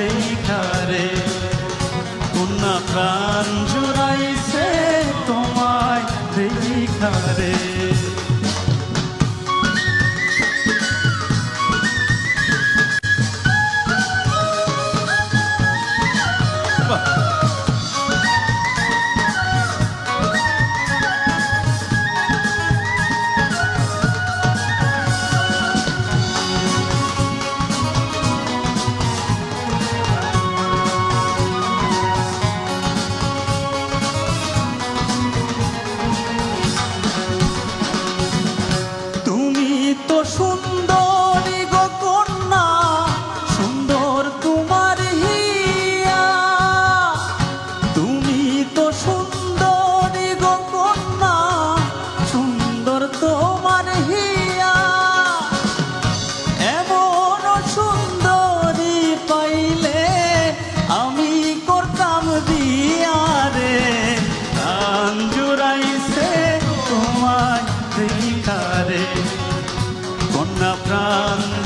দেখারে কন্যা প্রাণ জুড়াইছে তোমায় দেখারে প্রাণ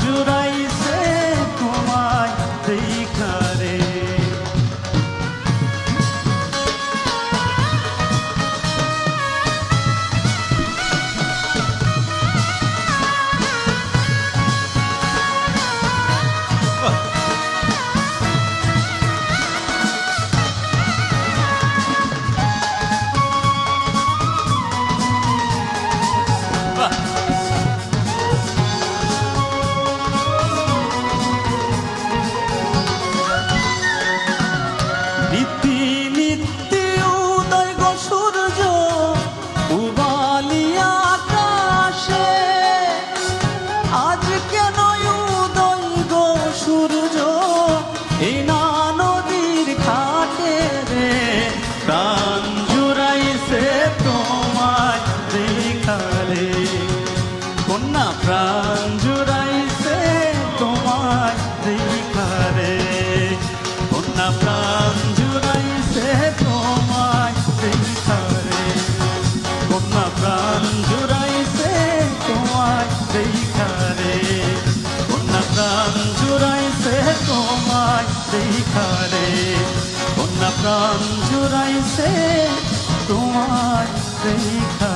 কন্যা প্রাণ জুড়াইছে তোমায় দেখারে কন্যা প্রাণ জুড়াইছে তোমায় দেখারে কন্যা প্রাণ জুড়াইছে তোমায় দেখারে কন্যা প্রাণ জুড়াইছে তোমায় দেখারে কন্যা প্রাণ জুড়াইছে তোমায় দেখা